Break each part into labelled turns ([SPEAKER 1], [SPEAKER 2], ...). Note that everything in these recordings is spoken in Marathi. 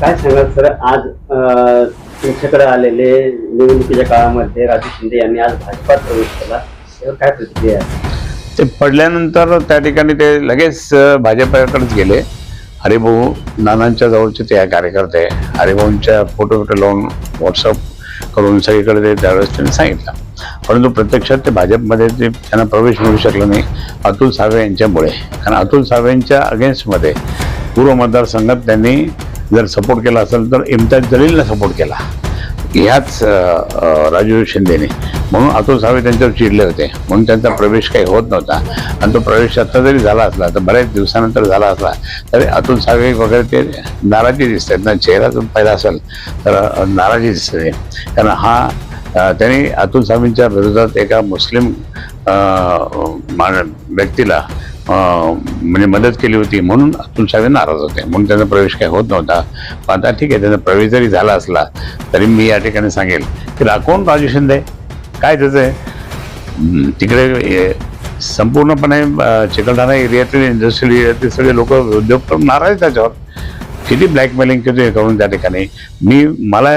[SPEAKER 1] काय सांगाल सर? आज तुमच्याकडे आलेले निवडणुकीच्या काळामध्ये राजू शिंदे यांनी आज भाजपात प्रवेश केला. काय प्रतिक्रिया आहे?
[SPEAKER 2] ते पडल्यानंतर त्या ठिकाणी ते लगेच भाजपाकडेच गेले. हरिभाऊ नानांच्या जवळचे ते कार्यकर्ते. हरिभाऊंच्या फोटो फोटो लावून व्हॉट्सअप करून सगळीकडे ते त्यावेळेस त्यांनी सांगितलं. परंतु प्रत्यक्षात ते भाजपमध्ये ते त्यांना प्रवेश मिळू शकला नाही अतुल सावे यांच्यामुळे. कारण अतुल सावेंच्या अगेन्स्टमध्ये पूर्व मतदारसंघात त्यांनी जर सपोर्ट केला असेल तर इम्तियाज जलीलला सपोर्ट केला. ह्याच राजू शिंदेने. म्हणून अतुल सावे त्यांच्यावर चिडले होते. म्हणून त्यांचा प्रवेश काही होत नव्हता. आणि तो प्रवेश आता जरी झाला असला तर बऱ्याच दिवसानंतर झाला असला तरी अतुल सावे वगैरे ते नाराजी दिसतात. ना चेहरा जर पाहिला असेल तर नाराजी दिसते. कारण हा त्यांनी अतुल सावेंच्या विरोधात एका मुस्लिम मान व्यक्तीला म्हणजे मदत केली होती म्हणून अतुल सावे नाराज होते. म्हणून त्यांचा प्रवेश काही होत नव्हता. पण आता ठीक आहे त्यांचा प्रवेश जरी झाला असला तरी मी या ठिकाणी सांगेल की रा- राजू शिंदे? काय त्याचं आहे? तिकडे संपूर्णपणे चिकलठाणा एरियातील इंडस्ट्रियल एरियातील सगळे लोक उद्योग करून नाराज त्याच्यावर. किती ब्लॅकमेलिंग किती हे करून त्या ठिकाणी. मी मला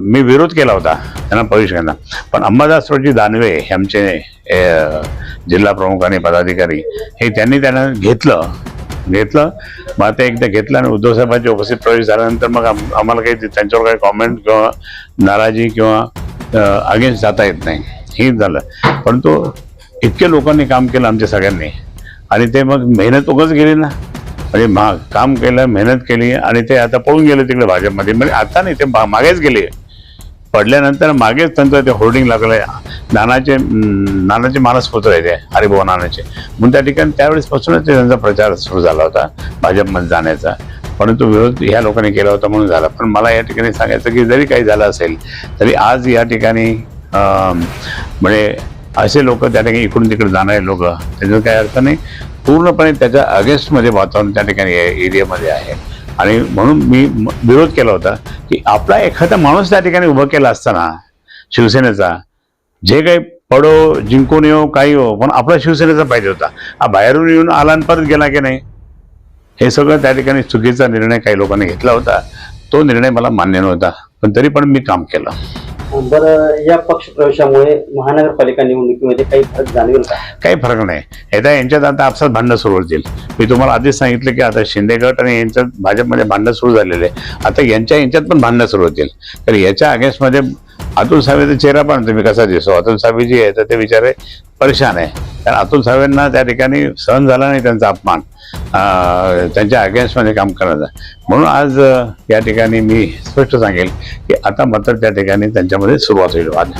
[SPEAKER 2] मी विरोध केला होता त्यांना प्रवेश घ्यायला पण अंबादासरावजी दानवे हे आमचे जिल्हा प्रमुख आणि पदाधिकारी हे त्यांनी त्यांना घेतलं. घेतलं. मग आता एकदा घेतलं आणि उद्धवसाहेबांची उपस्थित प्रवेश झाल्यानंतर मग आम्हाला काही त्यांच्यावर काही कॉमेंट किंवा नाराजी किंवा अगेन्स्ट जाता येत नाही. हे झालं. परंतु इतक्या लोकांनी काम केलं आमच्या सगळ्यांनी. आणि ते मग मेहनत उगाच गेली ना. म्हणजे मा काम केलं मेहनत केली आणि ते आता पळून गेले तिकडे भाजपमध्ये. म्हणजे आता नाही ते मागेच गेले. पडल्यानंतर मागेच त्यांचं ते होर्डिंग लागलं. नानाचे नानाचे मानसपुत्र आहे ते हरिभाऊ नानाचे. म्हणून त्या ठिकाणी त्यावेळेसपासूनच ते त्यांचा प्रचार सुरू झाला होता भाजपमध्ये जाण्याचा. परंतु विरोध ह्या लोकांनी केला होता म्हणून झाला. पण मला या ठिकाणी सांगायचं की जरी काही झालं असेल तरी आज या ठिकाणी म्हणजे असे लोक त्या ठिकाणी इकडून तिकडे जाणारे लोक त्याचा काही अर्थ नाही. पूर्णपणे त्याच्या अगेन्स्टमध्ये वातावरण त्या ठिकाणी एरियामध्ये आहे. आणि म्हणून मी विरोध केला होता की आपला एखादा माणूस त्या ठिकाणी उभं केला असताना शिवसेनेचा जे काही पडो जिंकून येऊ काही हो पण आपला शिवसेनेचा पाहिजे होता. हा बाहेरून येऊन आला आणि परत गेला की नाही? हे सगळं त्या ठिकाणी चुकीचा निर्णय काही लोकांनी घेतला होता. तो निर्णय मला मान्य नव्हता पण तरी पण मी काम केलं.
[SPEAKER 1] बरं या पक्ष प्रवेशामुळे महानगरपालिका निवडणुकीमध्ये काही फरक जाणवेल का?
[SPEAKER 2] काही फरक नाही. एकदा यांच्यात आता आपसात भांडणं सुरू होतील. मी तुम्हाला आधीच सांगितलं की आता शिंदे गट आणि यांच्यात भाजपमध्ये भांडणं सुरू झालेले. आता यांच्या यांच्यात पण भांडणं सुरू होतील. तर याच्या अगेन्स्टमध्ये अतुल सावेचा चेहरा पण तुम्ही कसा दिसतो? अतुल सावे जी आहे तर ते बिचारे परेशान आहे कारण अतुल सावेंना त्या ठिकाणी सहन झाला नाही त्यांचा अपमान. त्यांच्या अगेन्स्टमध्ये काम करायचं म्हणून आज या ठिकाणी मी स्पष्ट सांगेल की आता मात्र त्या ठिकाणी त्यांच्यामध्ये सुरुवात होईल. वाद.